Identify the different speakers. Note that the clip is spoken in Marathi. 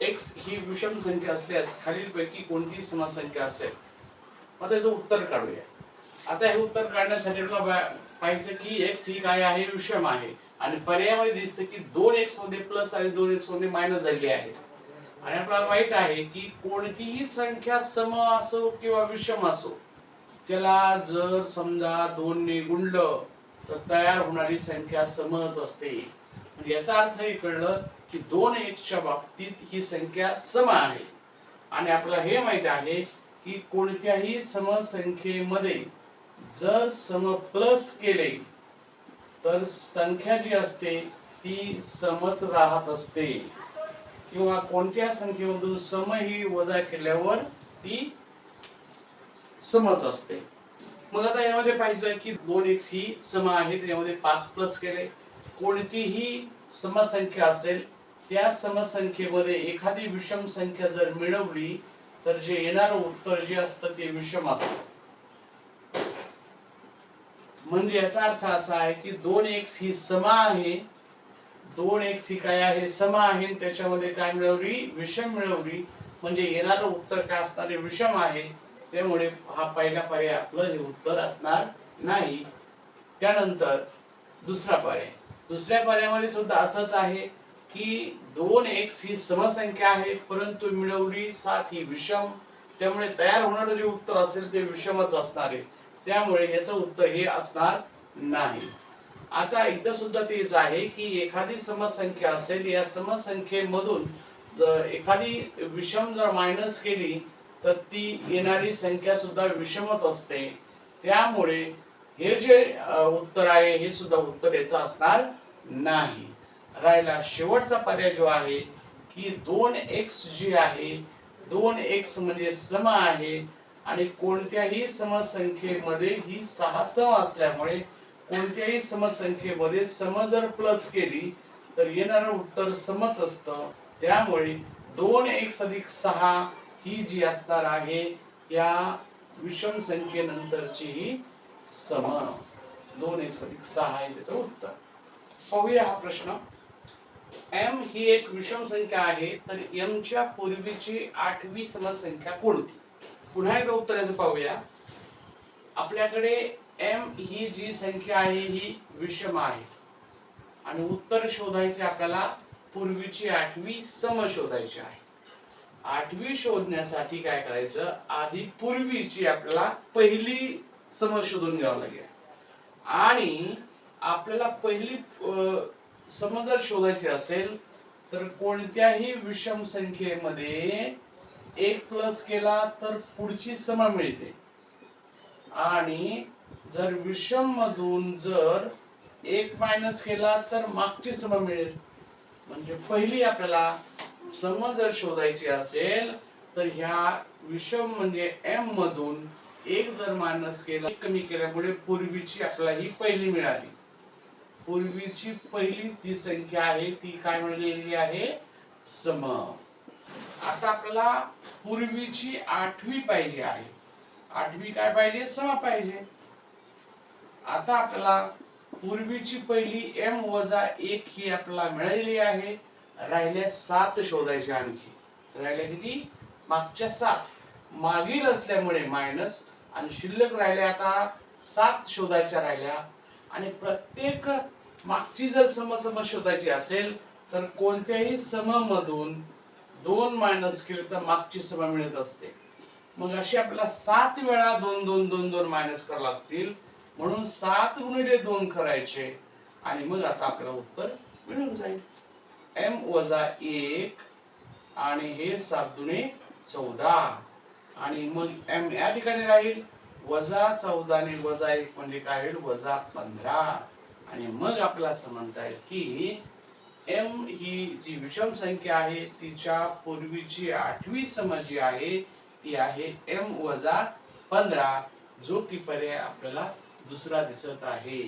Speaker 1: एक्स ही विषम संख्या असल्यास खालीलपैकी कोणती समान संख्या असेल. मग त्याचं उत्तर काढूया. आता हे उत्तर काढण्यासाठी तुला पाहिजे की एक्स ही काय आहे? विषम आहे. आणि पर्यायामध्ये दिसतं की दोन एक्समध्ये प्लस आणि दोन एक्समध्ये मायनस झालेले आहेत आणि आपल्याला माहीत आहे की कोणतीही संख्या सम असो किंवा विषम असो त्याला जर समजा दोनने गुणलं तर तयार होणारी संख्या समच असते. म्हणजे याचा अर्थ हे कळलं की दोन एकच्या बाबतीत ही संख्या सम आहे. आणि आपल्याला हे माहीत आहे की कोणत्याही समसंख्येमध्ये जर सम प्लस केले तर संख्या जी असते ती समच राहत असते. किंवा कोणत्या संख्येमधून सम ही वजा केल्यावर ती समच असते. मग आता यामध्ये पाहिजे की दोन एक्स ही सम आहे यामध्ये पाच प्लस केले. कोणतीही समसंख्या असेल त्या समसंख्येमध्ये एखादी विषम संख्या जर मिळवली तर जे येणारं उत्तर जे असतं ते विषम असतं. म्हणजे याचा अर्थ असा आहे की दोन एक्स ही समा आहे दोन एक्स ही काय आहे? समा आहे त्याच्यामध्ये काय मिळवली? विषम मिळवली. म्हणजे येणारं उत्तर काय असणार? विषम आहे. त्यामुळे हा पहिला पर्याय आपलं हे उत्तर असणार नाही. त्यानंतर दुसरा पर्याय. दुसऱ्या पर्यायामध्ये सुद्धा असंच आहे की दोन एक्स ही समसंख्या आहे परंतु मिळवली सात ही विषम. त्यामुळे तयार होणारं जे उत्तर असेल ते विषमच असणार आहे. त्यामुळे याचं उत्तर हे असणार नाही. आता एकदा सुद्धा तेच आहे की एखादी समसंख्या असेल या समसंख्येमधून जर एखादी विषम जर मायनस केली तर ती येणारी संख्या सुद्धा विषमच असते. त्यामुळे हे जे उत्तर आहे हे सुद्धा उत्तर याचं असणार नाही. राहिला शेवटचा पर्याय जो आहे की दोन एक्स जी आहे दोन एक्स म्हणजे सम आहे आणि कोणत्याही समसंख्येमध्ये ही सहा सम असल्यामुळे कोणत्याही समसंख्येमध्ये सम जर प्लस केली तर येणारं उत्तर समच असतं. त्यामुळे दोन एक्स अधिक सहा ही जी असणार आहे या विषम संख्येनंतरची ही सम दोन एक अधिक सहा आहे त्याचं उत्तर. पाहूया हा प्रश्न. एम ही एक विषम संख्या आहे तर एम च्या पूर्वीची आठवी समसंख्या कोणती? पुन्हा एकदा उत्तर याचं पाहूया. आपल्याकडे एम ही जी संख्या आहे ही विषम आहे. आणि उत्तर शोधायचे आपल्याला पूर्वीची आठवी सम शोधायची आहे. आठवी शोधण्यासाठी काय करायचं? आधी पूर्वीची आपल्याला पहिली समज शोधून घ्यावं लागेल. आणि आपल्याला पहिली समज सम जर शोधायची असेल तर कोणत्याही विषम संख्येमध्ये एक प्लस केला तर पुढची सम मिळते. आणि जर विषम मधून जर एक मायनस केला तर मागची सम मिळेल. म्हणजे पहिली आपल्याला सम जर शोधायची असेल तर ह्या विषम म्हणजे एम मधून एक जर मानस केला कमी केल्यामुळे पूर्वीची आपल्याला ही पहिली मिळाली. पूर्वीची पहिली जी संख्या आहे ती काय मिळालेली आहे? सम. आता आपल्याला पूर्वीची आठवी पाहिजे आहे. आठवी काय पाहिजे? सम पाहिजे. आता आपल्याला पूर्वीची पहिली एम वजा एक ही आपल्याला मिळालेली आहे. राहिल्या सात शोधायच्या आणखी. राहिल्या किती? मागच्या सात. मागील असल्यामुळे मायनस आणि शिल्लक राहिल्या आता सात शोधायच्या राहिल्या. आणि प्रत्येक मागची जर समसम शोधायची असेल तर कोणत्याही सममधून दोन मायनस केले तर मागची सम मिळत असते. मग अशी आपल्याला सात वेळा दोन दोन दोन दोन मायनस करावं लागतील. म्हणून सात गुणिले दोन करायचे. आणि मग आता आपल्याला उत्तर मिळून जाईल. एम वजा एक आणि हे सात दुने चौदा. आणि मग एम या ठिकाणी राहील वजा चौदा आणि वजा एक म्हणजे काय होईल वजा पंधरा. आणि मग आपल्याला असं म्हणता येईल की एम ही जी विषम संख्या आहे तिच्या पूर्वीची आठवी सम जी आहे ती आहे एम वजा पंधरा जो की पर्याय आपल्याला दुसरा दिसत आहे.